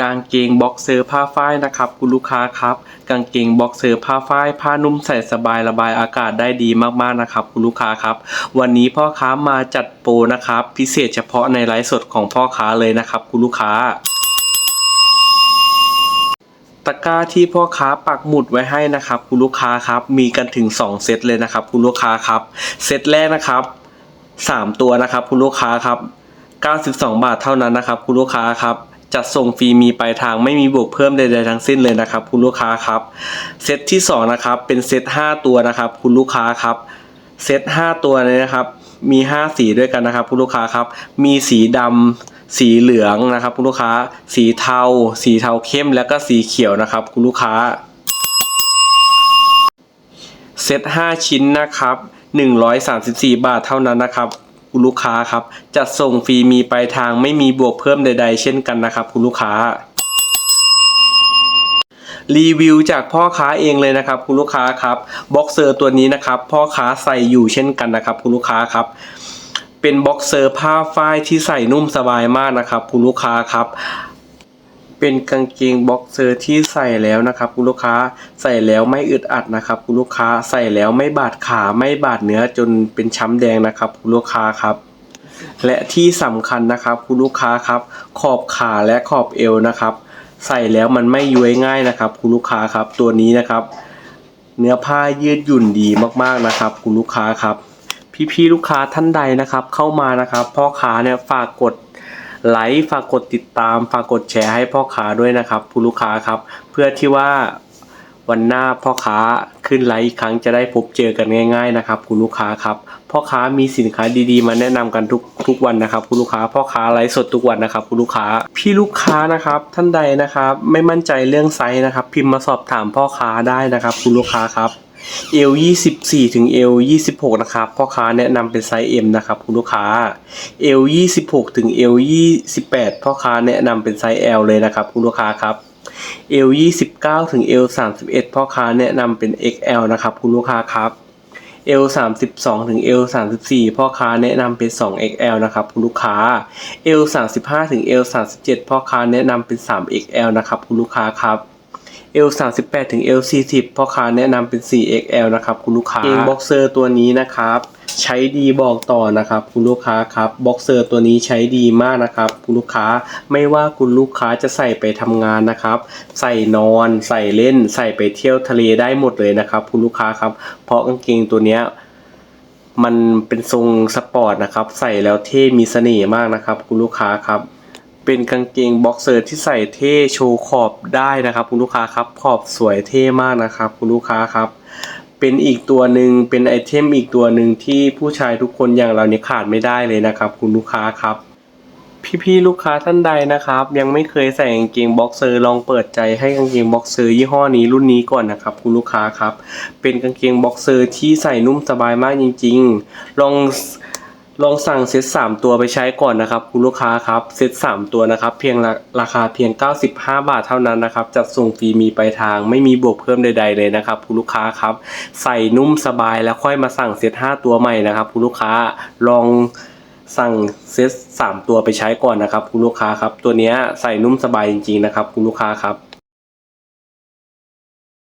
กางเกงบ็อกเซอร์ผ้าฝ้ายนะครับคุณลูกค้าครับ กางเกงบ็อกเซอร์ผ้าฝ้าย ผ้านุ่มใส่สบายระบายอากาศได้ดีมากๆนะครับคุณลูกค้าครับ วันนี้พ่อค้ามาจัดโปรนะครับพิเศษเฉพาะในไลฟ์สดของพ่อค้าเลยนะครับคุณลูกค้าตะกร้าที่พ่อค้าปักหมุดไว้ให้นะครับคุณลูกค้าครับมีกันถึง 2 เซตเลยนะครับคุณลูกค้าครับเซตแรกนะครับ 3 ตัวนะครับคุณลูกค้าครับ 92 บาทเท่านั้นนะครับคุณลูกค้าครับ จัดส่งฟรีมีปลายทางไม่มีบวกเพิ่มใดๆทั้งสิ้นเลยนะครับ คุณลูกค้าครับ เซตที่2นะครับเป็นเซต5ตัวนะครับคุณลูกค้าครับ เซต5ตัวเลยนะครับมี 5 สีด้วยกันนะครับ คุณลูกค้าครับ มีสีดำสีเหลืองนะครับ คุณลูกค้า สีเทา สีเทาเข้มแล้วก็สีเขียวนะครับ คุณลูกค้า เซต5ชิ้นนะครับ134 บาทเท่านั้นนะครับ คุณลูกค้าครับ จัดส่งฟรีมีปลายทางไม่มีบวกเพิ่มใด ๆ เช่นกันนะครับ คุณลูกค้ารีวิวจากพ่อค้าเองเลยนะครับคุณลูกค้าครับบ็อกเซอร์ตัวนี้นะครับพ่อค้าใส่อยู่เช่นกันนะครับคุณลูกค้าครับ เป็นบ็อกเซอร์ผ้าฝ้ายที่ใส่นุ่มสบายมากนะครับคุณลูกค้าครับ เป็นกางเกงบ็อกเซอร์ที่ใส่แล้วนะครับคุณลูกค้าใส่แล้วไม่อึดอัดนะครับคุณลูกค้าใส่แล้วไม่บาดขาไม่บาดเนื้อจนเป็นช้ำแดงนะครับคุณลูกค้าครับและที่สำคัญนะครับคุณลูกค้าครับ ขอบขาและขอบเอวนะครับ ใส่แล้วมันไม่ย้วยง่ายนะครับคุณลูกค้าครับตัวนี้นะครับ เนื้อผ้ายืดหยุ่นดีมากๆนะครับคุณลูกค้าครับ พี่ๆลูกค้าท่านใดนะครับ เข้ามานะครับ พ่อค้าเนี่ยฝากกด ไลค์ฝากกดติดตามฝากกดแชร์ให้พ่อค้าด้วยนะครับคุณลูกค้าครับ เพื่อที่ว่าวันหน้าพ่อค้าขึ้นไลฟ์อีกครั้งจะได้พบเจอกันง่าย ๆ นะครับ คุณลูกค้าครับพ่อค้ามีสินค้าดีๆ มาแนะนำกันทุกทุกวันนะครับ คุณลูกค้าพ่อค้าไลฟ์สดทุกวันนะครับ คุณลูกค้า พี่ลูกค้านะครับท่านใดนะครับ ไม่มั่นใจเรื่องไซส์นะครับ พิมพ์มาสอบถามพ่อค้าได้นะครับ คุณลูกค้าครับ เอล24ถึงเอล26นะครับพ่อค้าแนะนำเป็นไซส์ M นะครับคุณลูกค้าเอล26ถึงเอล28พ่อค้าแนะนำเป็นไซส์ L เลยนะครับคุณลูกค้าครับเอล29ถึงเอล31พ่อค้าแนะนำเป็น XL นะครับคุณลูกค้าครับเอล32ถึงเอล34พ่อค้าแนะนำเป็น 2XL นะครับคุณลูกค้าเอล35ถึงเอล37พ่อค้าแนะนำเป็น 3XL นะครับคุณลูกค้าครับ L 38ถึง L 40พ่อค้าแนะนำเป็น 4XL นะครับคุณลูกค้าเองบ็อกเซอร์ตัวนี้นะครับ ใช้ดีบอกต่อนะครับคุณลูกค้าครับบ็อกเซอร์ตัวนี้ใช้ดีมากนะครับคุณลูกค้าไม่ว่าคุณลูกค้าจะใส่ไปทำงานนะครับ ใส่นอน ใส่เล่น ใส่ไปเที่ยวทะเลได้หมดเลยนะครับคุณลูกค้าครับเพราะกางเกงตัวเนี้ยมันเป็นทรงสปอร์ตนะครับ ใส่แล้วเท่มีเสน่ห์มากนะครับ คุณลูกค้าครับ เป็นกางเกงบ็อกเซอร์ที่ใส่เท่โชว์ขอบได้นะครับ คุณลูกค้าครับขอบสวยเท่มากนะครับ คุณลูกค้าครับ เป็นอีกตัวหนึ่งเป็นไอเทมอีกตัวหนึ่งที่ผู้ชายทุกคนอย่างเราเนี่ยขาดไม่ได้เลยนะครับ คุณลูกค้าครับ พี่ๆลูกค้าท่านใดนะครับ ยังไม่เคยใส่กางเกงบ็อกเซอร์ลองเปิดใจให้กางเกงบ็อกเซอร์ยี่ห้อนี้รุ่นนี้ก่อนนะครับ คุณลูกค้าครับ เป็นกางเกงบ็อกเซอร์ที่ใส่นุ่มสบายมากจริง ๆ ลอง ลองสั่งเซต3ตัวไปใช้ก่อนนะครับคุณลูกค้าครับเซต3ตัวนะครับเพียงราราคาเพียง 95 บาทเท่านั้นนะครับจัดส่งฟรีมีปลายทางไม่มีบวกเพิ่มใด ๆ เลยนะครับคุณลูกค้าครับ ใส่นุ่มสบายแล้วค่อยมาสั่งเซต5ตัวใหม่นะครับคุณลูกค้าลองสั่งเซต3ตัวไปใช้ก่อนนะครับคุณลูกค้าครับ ตัวนี้ใส่นุ่มสบายจริงๆนะครับคุณลูกค้าครับ